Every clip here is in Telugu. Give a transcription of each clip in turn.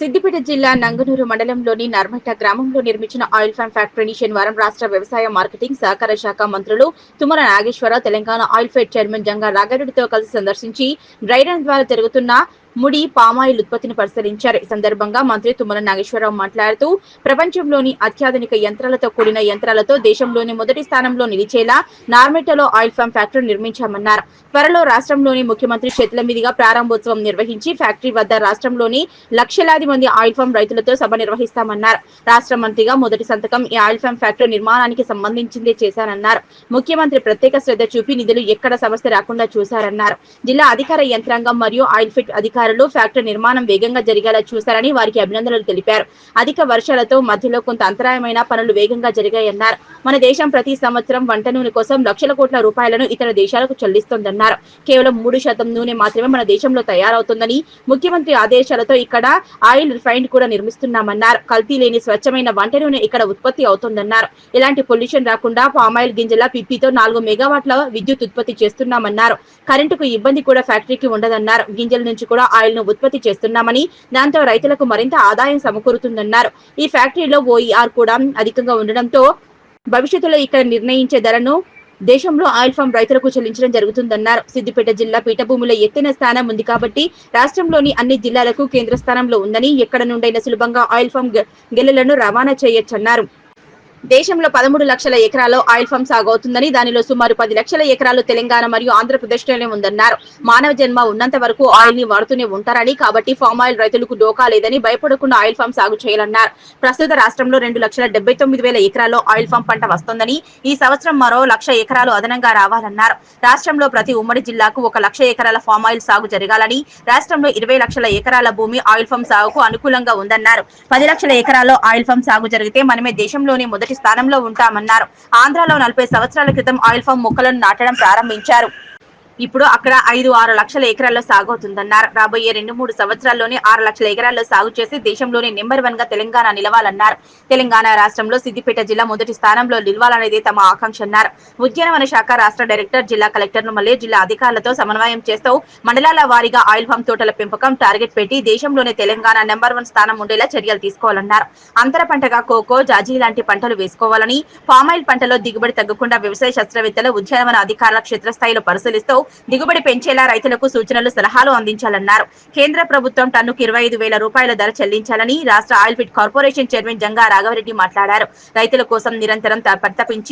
సిద్దిపేట జిల్లా నంగనూరు మండలంలోని నర్మట్ట గ్రామంలో నిర్మించిన ఆయిల్ ఫ్యాన్ ఫ్యాక్టరీని శనివారం రాష్ట్ర వ్యవసాయ మార్కెటింగ్ సహకార శాఖ మంత్రులు Tummala Nageswara Rao Telangana oil fed chairman Janga రాఘరెడ్డితో కలిసి సందర్శించి డ్రైరన్ ద్వారా జరుగుతున్న ముడి పామాయిల్ ఉత్పత్తిని పరిశీలించారు. ఈ సందర్భంగా మంత్రి తుమ్మల నాగేశ్వరరావు మాట్లాడుతూ ప్రపంచంలోని అత్యాధునిక యంత్రాలతో కూడిన యంత్రాలతో దేశంలోని మొదటి స్థానంలో నిలిచేలా నార్మెటలో ఆయిల్ ఫామ్ ఫ్యాక్టరీ నిర్మించామన్నారు. త్వరలో రాష్ట్రంలోని ముఖ్యమంత్రి చేతుల మీదుగా ప్రారంభోత్సవం నిర్వహించి ఫ్యాక్టరీ వద్ద రాష్ట్రంలోని లక్షలాది మంది ఆయిల్ ఫామ్ రైతులతో సభ నిర్వహిస్తామన్నారు. రాష్ట్ర మంత్రిగా మొదటి సంతకం ఈ ఆయిల్ ఫామ్ ఫ్యాక్టరీ నిర్మాణానికి సంబంధించిందే చేశారన్నారు ముఖ్యమంత్రి ప్రత్యేక శ్రద్ధ చూపి నిధులు ఎక్కడ సమస్య రాకుండా చూశారన్నారు. జిల్లా అధికార యంత్రాంగం మరియు ఆయిల్ ఫిట్ అధికారులు ఫ్యాక్టరీ నిర్మాణం వేగంగా జరిగేలా చూశారని వారికి అభినందనలు తెలిపారు. అధిక వర్షాలతో మధ్యలో కొంత అంతరాయమైన పనులు వేగంగా జరిగాయన్నారు. మన దేశం ప్రతి సంవత్సరం వంట నూనె కోసం లక్షల కోట్ల రూపాయలను ఇతర దేశాలకు చెల్లిస్తోందన్నారు. కేవలం మూడు శాతం నూనె మాత్రమే మన దేశంలో తయారవుతుందని ముఖ్యమంత్రి ఆదేశాలతో ఇక్కడ ఆయిల్ రిఫైండ్ కూడా నిర్మిస్తున్నామన్నారు. కల్తీ లేని స్వచ్ఛమైన వంట నూనె ఇక్కడ ఉత్పత్తి అవుతుందన్నారు. ఇలాంటి పొల్యూషన్ రాకుండా పామాయిల్ గింజల పిప్పితో నాలుగు మెగావాట్ల విద్యుత్ ఉత్పత్తి చేస్తున్నామన్నారు. కరెంటుకు ఇబ్బంది కూడా ఫ్యాక్టరీకి ఉండదన్నారు. గింజల నుంచి కూడా ఆయిల్ను ఉత్పత్తి చేస్తున్నామని దాంతో రైతులకు మరింత ఆదాయం సమకూరుతుందన్నారు. ఈ ఫ్యాక్టరీలో ఓఈఆర్ కూడా అధికంగా ఉండడంతో భవిష్యత్తులో ఇక్కడ నిర్ణయించే ధరను దేశంలో ఆయిల్ ఫామ్ రైతులకు చెల్లించడం జరుగుతుందన్నారు. సిద్దిపేట జిల్లా పీఠభూమిలో ఎత్తైన స్థానం ఉంది కాబట్టి రాష్ట్రంలోని అన్ని జిల్లాలకు కేంద్ర స్థానంలో ఉందని ఎక్కడ నుండైనా సులభంగా ఆయిల్ ఫామ్ గెలలను రవాణా చేయొచ్చన్నారు. దేశంలో పదమూడు లక్షల ఎకరాల్లో ఆయిల్ ఫామ్ సాగు అవుతుందని దానిలో సుమారు పది లక్షల ఎకరాలు తెలంగాణ మరియు ఆంధ్రప్రదేశ్లోనే ఉందన్నారు. మానవ జన్మ ఉన్నంత వరకు ఆయిల్ని వాడుతూనే ఉంటారని కాబట్టి ఫామ్ ఆయిల్ రైతులకు డోకా లేదని భయపడకుండా ఆయిల్ ఫామ్ సాగు చేయాలన్నారు. ప్రస్తుత రాష్ట్రంలో రెండు లక్షల డెబ్బై తొమ్మిది వేల ఎకరాల్లో ఆయిల్ ఫామ్ పంట వస్తోందని ఈ సంవత్సరం మరో లక్ష ఎకరాలు అదనంగా రావాలన్నారు. రాష్ట్రంలో ప్రతి ఉమ్మడి జిల్లాకు ఒక లక్ష ఎకరాల ఫామ్ ఆయిల్ సాగు జరగాలని రాష్ట్రంలో ఇరవై లక్షల ఎకరాల భూమి ఆయిల్ ఫామ్ సాగుకు అనుకూలంగా ఉందన్నారు. పది లక్షల ఎకరాల్లో ఆయిల్ ఫామ్ సాగు జరిగితే మనమే దేశంలోనే మొదటి స్థానంలో ఉంటామన్నారు. ఆంధ్రాలో నలభై సంవత్సరాల క్రితం ఆయిల్ ఫామ్ మొక్కలను నాటడం ప్రారంభించారు. ఇప్పుడు అక్కడ ఐదు ఆరు లక్షల ఎకరాల్లో సాగు అవుతుందన్నారు రాబోయే రెండు మూడు సంవత్సరాల్లోనే ఆరు లక్షల ఎకరాల్లో సాగు చేసి దేశంలోనే నెంబర్ వన్గా తెలంగాణ నిలవాలన్నారు. తెలంగాణ రాష్ట్రంలో సిద్దిపేట జిల్లా మొదటి స్థానంలో నిలవాలనేది తమ ఆకాంక్ష అన్నారు. ఉద్యానవన శాఖ రాష్ట్ర డైరెక్టర్ జిల్లా కలెక్టర్ను మళ్ళీ జిల్లా అధికారులతో సమన్వయం చేస్తూ మండలాల వారీగా ఆయిల్ ఫామ్ తోటల పెంపకం టార్గెట్ పెట్టి దేశంలోనే తెలంగాణ నెంబర్ వన్ స్థానం ఉండేలా చర్యలు తీసుకోవాలన్నారు. అంతర పంటగా కోకో జాజీ లాంటి పంటలు వేసుకోవాలని పామాయిల్ పంటలో దిగుబడి తగ్గకుండా వ్యవసాయ శాస్త్రవేత్తలు ఉద్యానవన అధికారుల క్షేత్రస్థాయిలో పరిశీలిస్తూ దిగుబడి పెంచేలా రైతులకు సూచనలు సలహాలు అందించాలన్నారు. కేంద్ర ప్రభుత్వం టన్నుకు ఇరవై ఐదు వేల రూపాయల ధర చెల్లించాలని రాష్ట్ర oil fed corporation chairman Janga Raghava Reddy మాట్లాడారు. రైతుల కోసం నిరంతరం త-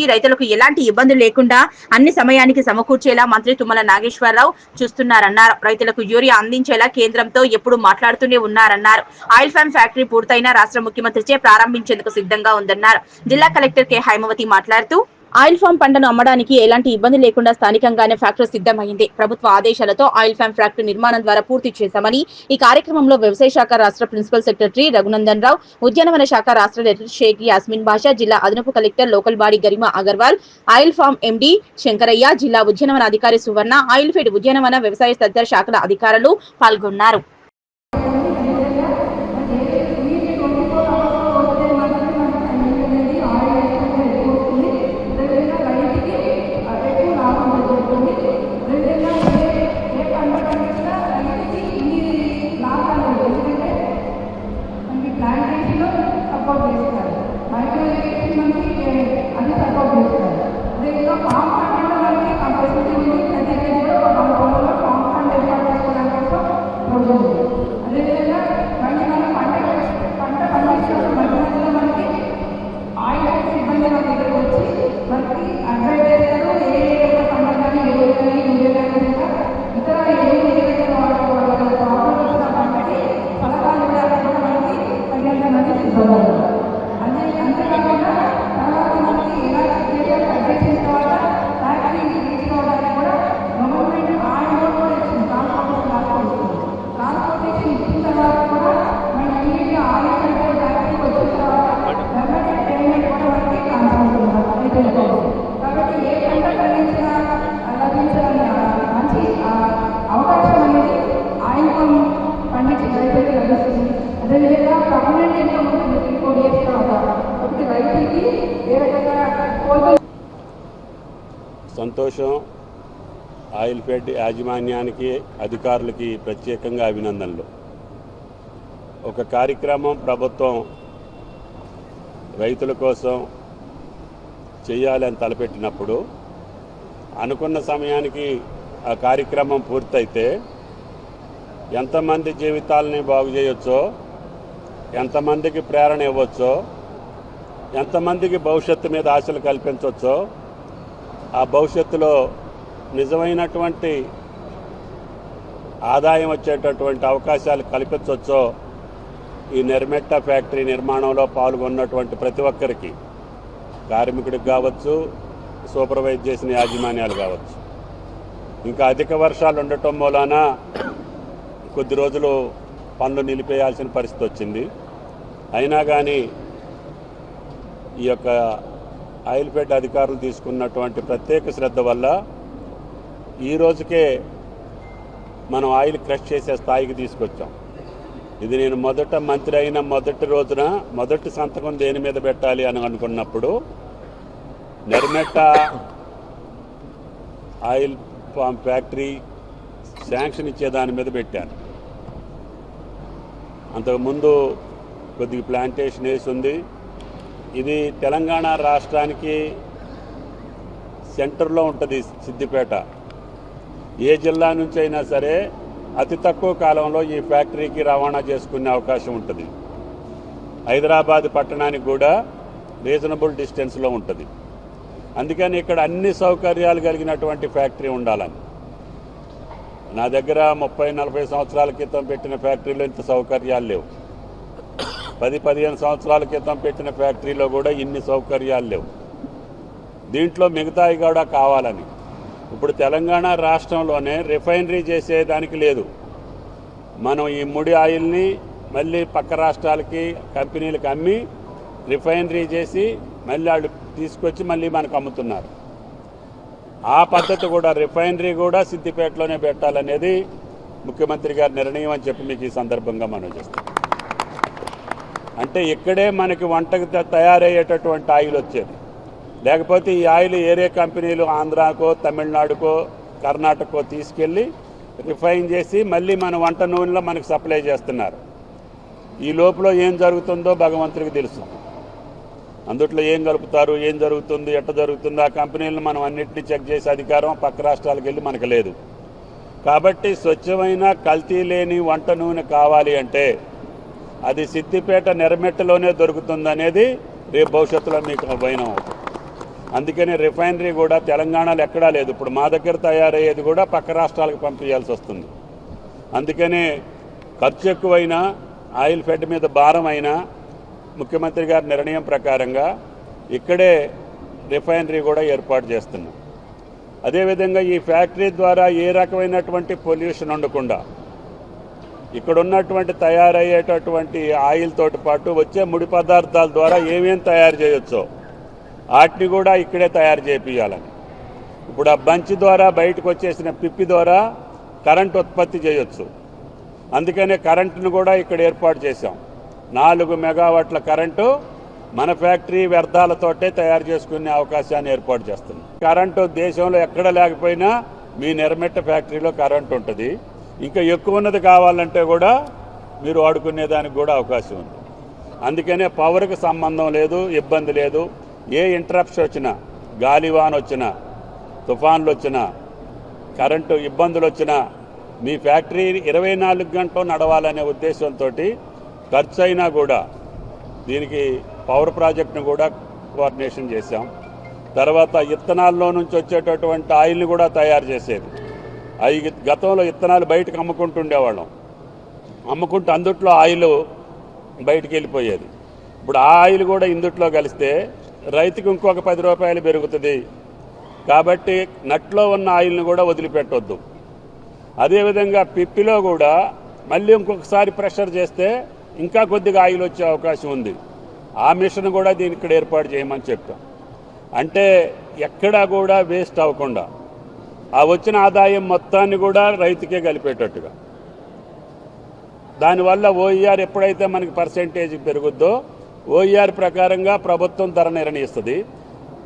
రైతులకు ఎలాంటి ఇబ్బందులు లేకుండా అన్ని సమయానికి సమకూర్చేలా మంత్రి తుమ్మల నాగేశ్వరరావు చూస్తున్నారన్నారు. రైతులకు యూరియా అందించేలా కేంద్రంతో ఎప్పుడు మాట్లాడుతూనే ఉన్నారన్నారు. ఆయిల్ ఫ్యామ్ ఫ్యాక్టరీ పూర్తయిన రాష్ట్ర ముఖ్యమంత్రిచే ప్రారంభించేందుకు సిద్ధంగా ఉందన్నారు. జిల్లా కలెక్టర్ కె. హైమవతి మాట్లాడుతూ ఆయిల్ ఫామ్ పంటను అమ్మడానికి ఎలాంటి ఇబ్బంది లేకుండా స్థానికంగానే ఫ్యాక్టరీ సిద్ధమైంది. ప్రభుత్వ ఆదేశాలతో ఆయిల్ ఫామ్ ఫ్యాక్టరీ నిర్మాణం ద్వారా పూర్తి చేశామని ఈ కార్యక్రమంలో వ్యవసాయ శాఖ రాష్ట్ర ప్రిన్సిపల్ సెక్రటరీ రఘునందన్ రావు ఉద్యానవన శాఖ రాష్ట్ర డైరెక్టర్ షేక్ యాస్మిన్ బాషా జిల్లా అదనపు collector local body Garima Agarwal oil palm MD Shankaraiah జిల్లా ఉద్యానవన అధికారి సువర్ణ ఆయిల్ ఫీడ్ ఉద్యానవన వ్యవసాయ తదితర శాఖల అధికారులు పాల్గొన్నారు. సంతోషం. ఆయిల్ ఫెడ్ యాజమాన్యానికి అధికారులకి ప్రత్యేకంగా అభినందనలు. ఒక కార్యక్రమం ప్రభుత్వం రైతుల కోసం చేయాలని తలపెట్టినప్పుడు అనుకున్న సమయానికి ఆ కార్యక్రమం పూర్తయితే ఎంతమంది జీవితాలని బాగు చేయొచ్చో ఎంతమందికి ప్రేరణ ఇవ్వచ్చో ఎంతమందికి భవిష్యత్తు మీద ఆశలు కల్పించవచ్చో ఆ భవిష్యత్తులో నిజమైనటువంటి ఆదాయం వచ్చేటటువంటి అవకాశాలు కల్పించవచ్చో ఈ నిర్మెట్ట ఫ్యాక్టరీ నిర్మాణంలో పాల్గొన్నటువంటి ప్రతి ఒక్కరికి కార్మికుడికి కావచ్చు సూపర్వైజ్ చేసిన యాజమాన్యాలు కావచ్చు. ఇంకా అధిక వర్షాలు ఉండటం మూలాన కొద్ది రోజులు పనులు నిలిపేయాల్సిన పరిస్థితి వచ్చింది. అయినా కానీ ఈ యొక్క ఆయిల్ అధికారులు తీసుకున్నటువంటి ప్రత్యేక శ్రద్ధ వల్ల ఈ రోజుకే మనం ఆయిల్ క్రష్ చేసే స్థాయికి తీసుకొచ్చాం. ఇది నేను మొదట మంత్రి అయిన మొదటి రోజున మొదటి సంతకం దేని మీద పెట్టాలి అని అనుకున్నప్పుడు Narmetta oil palm factory sanction ఇచ్చే దాని మీద పెట్టాను. అంతకుముందు కొద్దిగా ప్లాంటేషన్ వేసి ఉంది. ఇది తెలంగాణ రాష్ట్రానికి సెంటర్లో ఉంటుంది సిద్దిపేట. ఏ జిల్లా నుంచి అయినా సరే అతి తక్కువ కాలంలో ఈ ఫ్యాక్టరీకి రవాణా చేసుకునే అవకాశం ఉంటుంది. హైదరాబాద్ పట్టణానికి కూడా రీజనబుల్ డిస్టెన్స్లో ఉంటుంది. అందుకని ఇక్కడ అన్ని సౌకర్యాలు కలిగినటువంటి ఫ్యాక్టరీ ఉండాలని. నా దగ్గర ముప్పై నలభై సంవత్సరాల క్రితం పెట్టిన ఫ్యాక్టరీలో ఇంత సౌకర్యాలు లేవు. పది పదిహేను సంవత్సరాల క్రితం పెట్టిన ఫ్యాక్టరీలో కూడా ఇన్ని సౌకర్యాలు లేవు. దీంట్లో మిగతాయి కూడా కావాలని. ఇప్పుడు తెలంగాణ రాష్ట్రంలోనే రిఫైనరీ చేసేదానికి లేదు. మనం ఈ ముడి ఆయిల్ని మళ్ళీ పక్క రాష్ట్రాలకి కంపెనీలకు అమ్మి రిఫైనరీ చేసి మళ్ళీ వాళ్ళు తీసుకొచ్చి మళ్ళీ మనకు అమ్ముతున్నారు. ఆ పద్ధతి కూడా రిఫైనరీ కూడా సిద్దిపేటలోనే పెట్టాలనేది ముఖ్యమంత్రి గారి నిర్ణయం అని చెప్పి మీకు ఈ సందర్భంగా మనం చేస్తాం అంటే ఇక్కడే మనకి వంటకు తయారయ్యేటటువంటి ఆయిల్ వచ్చేది. లేకపోతే ఈ ఆయిల్ ఏరే కంపెనీలు ఆంధ్రాకో తమిళనాడుకో కర్ణాటకో తీసుకెళ్ళి రిఫైన్ చేసి మళ్ళీ మన వంట నూనెలో మనకు సప్లై చేస్తున్నారు. ఈ లోపల ఏం జరుగుతుందో భగవంతుడికి తెలుసు. అందుట్లో ఏం కలుపుతారు ఏం జరుగుతుంది ఎట్ట జరుగుతుంది ఆ కంపెనీలను మనం అన్నింటినీ చెక్ చేసే అధికారం పక్క రాష్ట్రాలకు వెళ్ళి మనకు లేదు. కాబట్టి స్వచ్ఛమైన కల్తీ లేని వంట నూనె కావాలి అంటే అది సిద్దిపేట నెరమెట్టలోనే దొరుకుతుంది అనేది రేపు భవిష్యత్తులో మీకు భయం అవుతుంది అందుకని రిఫైనరీ కూడా తెలంగాణలో ఎక్కడా లేదు. ఇప్పుడు మా దగ్గర తయారయ్యేది కూడా పక్క రాష్ట్రాలకు పంపించాల్సి వస్తుంది. అందుకనే ఖర్చు ఎక్కువైనా ఆయిల్ ఫెడ్ మీద భారం అయినా ముఖ్యమంత్రి గారి నిర్ణయం ప్రకారంగా ఇక్కడే రిఫైనరీ కూడా ఏర్పాటు చేస్తున్నాం. అదేవిధంగా ఈ ఫ్యాక్టరీ ద్వారా ఏ రకమైనటువంటి పొల్యూషన్ ఉండకుండా ఇక్కడ ఉన్నటువంటి తయారయ్యేటటువంటి ఆయిల్ తోటి పాటు వచ్చే ముడి పదార్థాల ద్వారా ఏమేమి తయారు చేయొచ్చో వాటిని కూడా ఇక్కడే తయారు చేపియాలని ఇప్పుడు ఆ బంచి ద్వారా బయటకు వచ్చేసిన పిప్పి ద్వారా కరెంట్ ఉత్పత్తి చేయొచ్చు. అందుకనే కరెంటును కూడా ఇక్కడ ఏర్పాటు చేశాం. నాలుగు మెగావాట్ల కరెంటు మన ఫ్యాక్టరీ వ్యర్థాలతోటే తయారు చేసుకునే అవకాశాన్ని ఏర్పాటు చేస్తుంది. కరెంటు దేశంలో ఎక్కడ లేకపోయినా మీ నిర్మెట్ట ఫ్యాక్టరీలో కరెంటు ఉంటుంది. ఇంకా ఎక్కువ ఉన్నది కావాలంటే కూడా మీరు వాడుకునే దానికి కూడా అవకాశం ఉంది. అందుకనే పవర్కి సంబంధం లేదు ఇబ్బంది లేదు. ఏ ఇంటరప్షన్ వచ్చినా గాలివాన్ వచ్చినా తుఫాన్లు వచ్చినా కరెంటు ఇబ్బందులు వచ్చినా మీ ఫ్యాక్టరీ ఇరవై నాలుగు గంటలు నడవాలనే ఉద్దేశంతో ఖర్చు అయినా కూడా దీనికి పవర్ ప్రాజెక్ట్ను కూడా కోఆర్డినేషన్ చేశాం. తర్వాత ఇత్తనాల్లో నుంచి వచ్చేటటువంటి ఆయిల్ని కూడా తయారు చేసేది. అవి గతంలో ఇత్తనాలు బయటకు అమ్ముకుంటుండేవాళ్ళం. అమ్ముకుంటూ అందుట్లో ఆయిల్ బయటికి వెళ్ళిపోయేది. ఇప్పుడు ఆ ఆయిల్ కూడా ఇందుట్లో కలిస్తే రైతుకు ఇంకొక పది రూపాయలు పెరుగుతుంది. కాబట్టి నట్లో ఉన్న ఆయిల్ని కూడా వదిలిపెట్టొద్దు. అదేవిధంగా పిప్పిలో కూడా మళ్ళీ ఇంకొకసారి ప్రెషర్ చేస్తే ఇంకా కొద్దిగా ఆయిల్ వచ్చే అవకాశం ఉంది. ఆ మిషన్ కూడా దీని ఇక్కడ ఏర్పాటు చేయమని చెప్పాం. అంటే ఎక్కడా కూడా వేస్ట్ అవ్వకుండా ఆ వచ్చిన ఆదాయం మొత్తాన్ని కూడా రైతుకే కలిపేటట్టుగా. దానివల్ల ఓఈఆర్ ఎప్పుడైతే మనకి పర్సెంటేజ్ పెరుగుద్దో ఓఈఆర్ ప్రకారంగా ప్రభుత్వం ధర నిర్ణయిస్తుంది.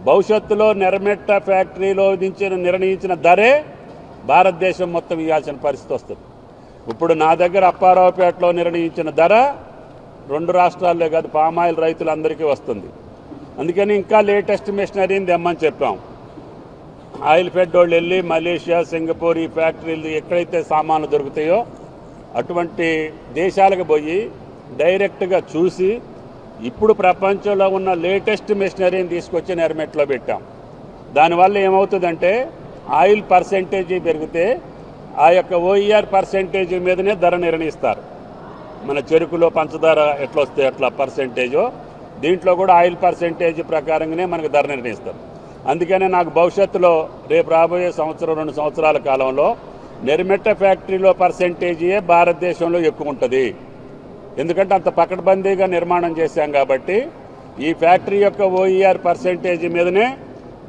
భవిష్యత్తులో నెరమెట్ట ఫ్యాక్టరీలో నుంచి నిర్ణయించిన ధరే భారతదేశం మొత్తం ఇవ్వాల్సిన పరిస్థితి వస్తుంది. ఇప్పుడు నా దగ్గర అప్పారావుపేటలో నిర్ణయించిన ధర రెండు రాష్ట్రాల్లో కాదు పామాయిల్ రైతులందరికీ వస్తుంది. అందుకని ఇంకా లేటెస్ట్ మిషనరీని తెమ్మని చెప్పాం. ఆయిల్ ఫెడ్ వాళ్ళు వెళ్ళి మలేషియా సింగపూర్ ఈ ఫ్యాక్టరీలు ఎక్కడైతే సామాన్లు దొరుకుతాయో అటువంటి దేశాలకు పోయి డైరెక్ట్గా చూసి ఇప్పుడు ప్రపంచంలో ఉన్న లేటెస్ట్ మిషనరీని తీసుకొచ్చి నెరమెట్లో పెట్టాం. దానివల్ల ఏమవుతుందంటే ఆయిల్ పర్సెంటేజీ పెరిగితే ఆ యొక్క ఓఈఆర్ పర్సెంటేజీ మీదనే ధర నిర్ణయిస్తారు. మన చెరుకులో పంచదార ఎట్లా వస్తే అట్లా పర్సెంటేజో దీంట్లో కూడా ఆయిల్ పర్సెంటేజ్ ప్రకారంగానే మనకు ధర నిర్ణయిస్తారు. అందుకనే నాకు భవిష్యత్తులో రేపు రాబోయే సంవత్సరం రెండు సంవత్సరాల కాలంలో నిర్మిట్ట ఫ్యాక్టరీలో పర్సెంటేజీయే భారతదేశంలో ఎక్కువ ఉంటుంది. ఎందుకంటే అంత పకడ్బందీగా నిర్మాణం చేశాం కాబట్టి ఈ ఫ్యాక్టరీ యొక్క ఓఈఆర్ పర్సెంటేజ్ మీదనే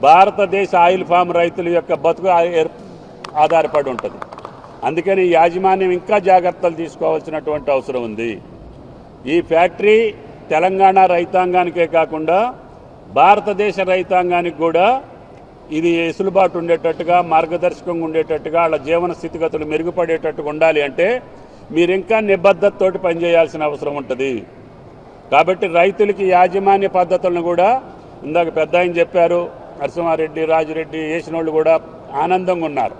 భారతదేశ ఆయిల్ ఫామ్ రైతుల యొక్క బతుకు ఏర్- ఆధారపడి ఉంటుంది. అందుకని ఈ యాజమాన్యం ఇంకా జాగ్రత్తలు తీసుకోవాల్సినటువంటి అవసరం ఉంది. ఈ ఫ్యాక్టరీ తెలంగాణ రైతాంగానికే కాకుండా భారతదేశ రైతాంగానికి కూడా ఇది వెసులుబాటు ఉండేటట్టుగా మార్గదర్శకంగా ఉండేటట్టుగా వాళ్ళ జీవన స్థితిగతులు మెరుగుపడేటట్టుగా ఉండాలి అంటే మీరు ఇంకా నిబద్ధతతోటి పనిచేయాల్సిన అవసరం ఉంటుంది. కాబట్టి రైతులకి యాజమాన్య పద్ధతులను కూడా ఇందాక పెద్ద ఆయన చెప్పారు నరసింహారెడ్డి రాజురెడ్డి వేసిన వాళ్ళు కూడా ఆనందంగా ఉన్నారు.